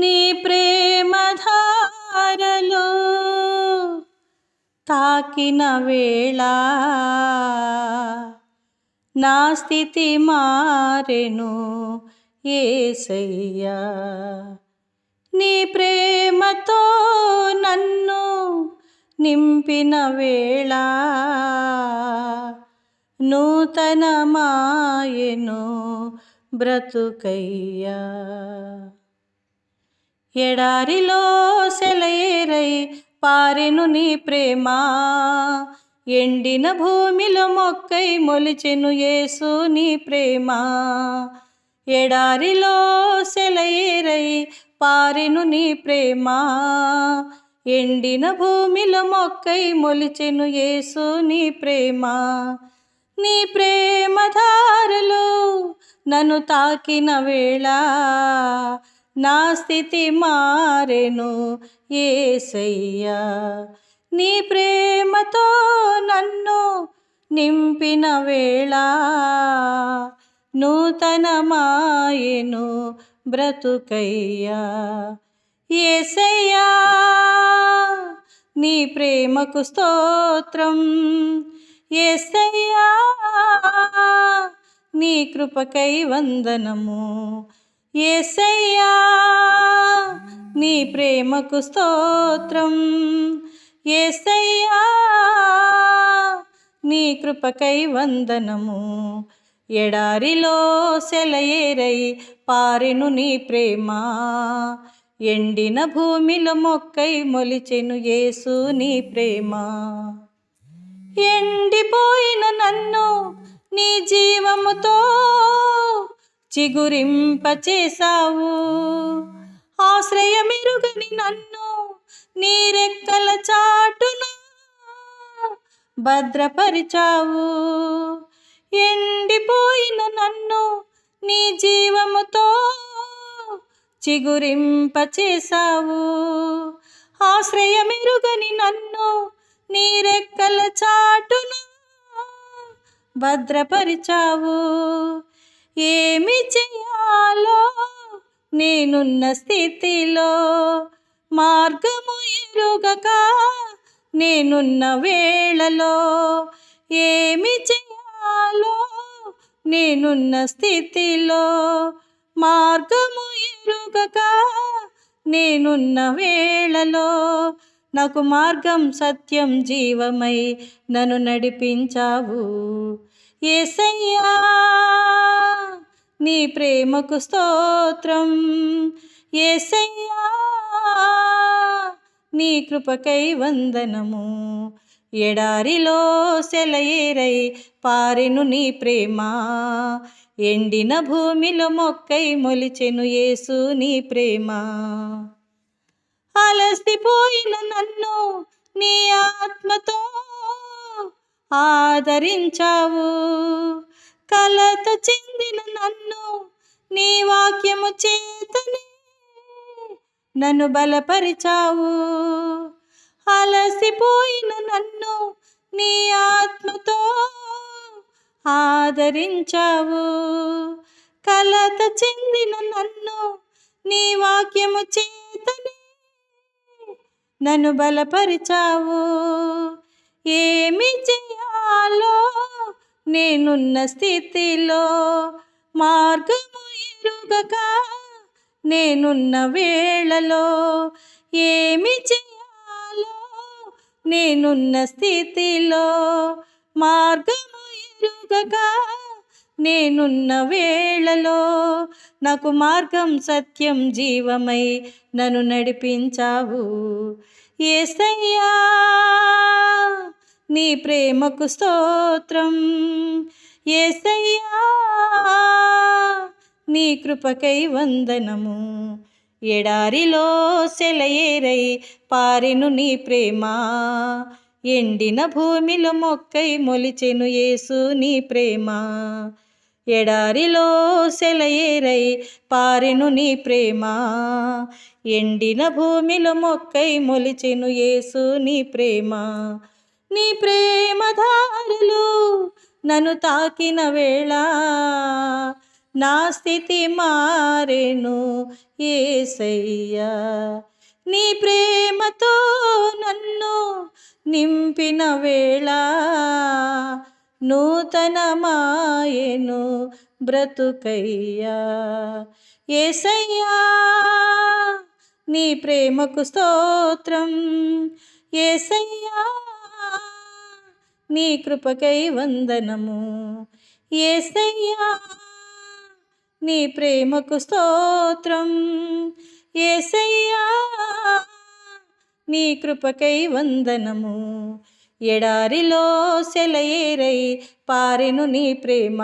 నీ ప్రేమధారలో తాకిన వేళ నా స్థితి మారెను ఏసయ్యా. నీ ప్రేమతో నన్ను నింపిన వేళ నూతన మాయను బ్రతుకయ్యా. ఎడారిలో సెలయేరై పారెను నీ ప్రేమ. ఎండిన భూమిలో మొక్కై మొలిచెను యేసు నీ ప్రేమ. ఎడారిలో సెలయేరై పారెను నీ ప్రేమ. ఎండిన భూమిలో మొక్కై మొలిచెను యేసు నీ ప్రేమ. నీ ప్రేమ ధారలు నన్ను తాకిన వేళ నా స్థితి మారెను ఏసయ్యా. నీ ప్రేమతో నన్ను నింపిన వేళ నూతన మాయను బ్రతుకయ్యా. ఏసయ్యా నీ ప్రేమకు స్తోత్రం. ఏసయ్యా నీ కృపకై వందనము. ఏసయ్యా నీ ప్రేమకు స్తోత్రం. ఏసయ్యా నీ కృపకై వందనము. ఎడారిలో సెలయేరై పారెను నీ ప్రేమ. ఎండిన భూమిలో మొక్కై మొలిచెను యేసు నీ ప్రేమ. ఎండిపోయిన నన్ను నీ జీవముతో చిగురింపచేశావు. ఆశ్రయమిరుగని నన్ను నీరెక్కల చాటున భద్రపరిచావు. ఎండిపోయిన నన్ను నీ జీవముతో చిగురింపచేశావు. ఆశ్రయమిరుగని నన్ను నీరెక్కల చాటున భద్రపరిచావు. ఏమి చేయాలో నేనున్న స్థితిలో? మార్గము ఎరుగక నేనున్న వేళలో? ఏమి చేయాలో నేనున్న స్థితిలో? మార్గము ఎరుగక నేనున్న వేళలో? నాకు మార్గం సత్యం జీవమై నన్ను నడిపించావు. ఏసయ్యా నీ ప్రేమకు స్తోత్రం. ఏసయ్యా నీ కృపకై వందనము. ఎడారిలో సెలయేరై పారెను నీ ప్రేమ. ఎండిన భూమిలో మొక్కై మొలిచెను యేసు నీ ప్రేమ. అలసిపోయిన నన్ను నీ ఆత్మతో ఆదరించావు. కలత చెందిన నన్ను నీ వాక్యము చేతనే నన్ను బలపరిచావు. అలసిపోయిన నన్ను నీ ఆత్మతో ఆదరించావు. కలత చెందిన నన్ను నీ వాక్యము చేతనే నన్ను బలపరిచావు. ఏమి చేయాలో నేనున్న స్థితిలో మార్గము ఎరుగక నేనున్న వేళలో ఏమి చేయాలో నేనున్న స్థితిలో మార్గము ఎరుగక నేనున్న వేళలో నాకు మార్గం సత్యం జీవమై నన్ను నడిపించావు. ఏసయ్యా నీ ప్రేమకు స్తోత్రం. ఏసయ్యా నీ కృపకై వందనము. ఎడారిలో సెలయేరై పారెను నీ ప్రేమ. ఎండిన భూమిలో మొక్కై మొలిచెను యేసు నీ ప్రేమ. ఎడారిలో సెలయేరై పారెను నీ ప్రేమ. ఎండిన భూమిలో మొక్కై మొలిచెను యేసు నీ ప్రేమ. నీ ప్రేమధారులు నన్ను తాకిన వేళ నా స్థితి మారెను ఏసయ్యా. నీ ప్రేమతో నన్ను నింపిన వేళ నూతనమాయ బ్రతుకయ్యా. ఏసయ్యా నీ ప్రేమకు స్తోత్రం. ఏసయ్యా నీ కృపకై వందనము. ఏసయ్యా నీ ప్రేమకు స్తోత్రం. ఏసయ్యా నీ కృపకై వందనము. ఎడారిలో సెలయేరై పారెను నీ ప్రేమ.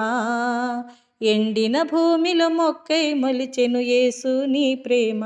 ఎండిన భూమిలో మొక్కై మొలిచెను యేసు నీ ప్రేమ.